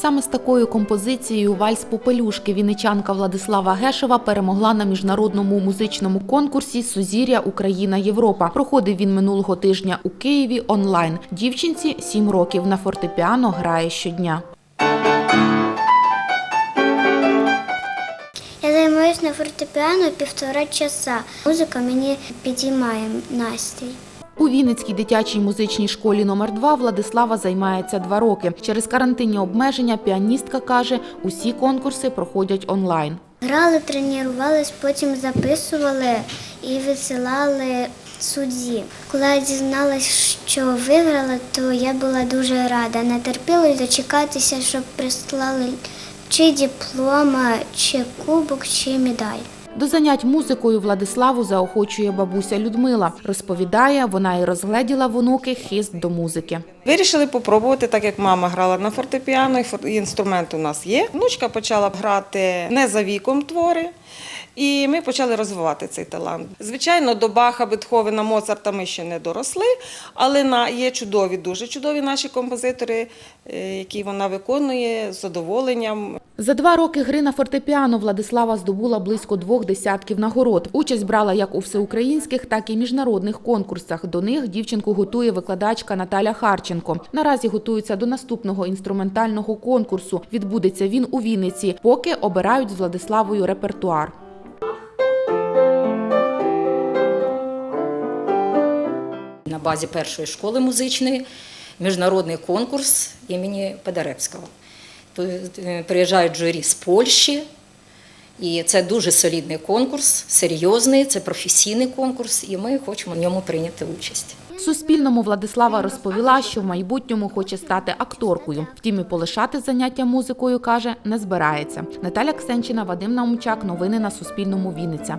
Саме з такою композицією Вальс Попелюшки вінничанка Владислава Гешева перемогла на міжнародному музичному конкурсі Сузір'я Україна Європа. Проходив він минулого тижня у Києві онлайн. Дівчинці 7 років на фортепіано грає щодня. Я займаюся на фортепіано півтора часа. Музика мені підіймає настрій. У Вінницькій дитячій музичній школі номер 2 Владислава займається два роки. Через карантинні обмеження піаністка каже, усі конкурси проходять онлайн. Грали, тренувались, потім записували і висилали судді. Коли я дізналась, що виграла, то я була дуже рада. Не терпілося дочекатися, щоб прислали чи диплома, чи кубок, чи медаль. До занять музикою Владиславу заохочує бабуся Людмила. Розповідає, вона і розгледіла в онуки хист до музики. Вирішили попробувати, так як мама грала на фортепіано, і фор- і інструмент у нас є. Внучка почала грати не за віком твори, і ми почали розвивати цей талант. Звичайно, до Баха, Бетховена, Моцарта ми ще не доросли, але є чудові, дуже чудові наші композитори, е, які вона виконує з задоволенням. За два роки гри на фортепіано Владислава здобула близько двох десятків нагород. Участь брала як у всеукраїнських, так і міжнародних конкурсах. До них дівчинку готує викладачка Наталя Харченко. Наразі готуються до наступного інструментального конкурсу. Відбудеться він у Вінниці, поки обирають з Владиславою репертуар. На базі першої школи музичної міжнародний конкурс імені Педаревського. Е, Приїжджають журі з Польщі, і це дуже солідний конкурс, серйозний, це професійний конкурс, і ми хочемо в ньому прийняти участь. Суспільному Владислава розповіла, що в майбутньому хоче стати акторкою. Втім, і полишати заняття музикою каже, не збирається. Наталя Ксенчина, Вадим Наумчак. Новини на Суспільному. Вінниця.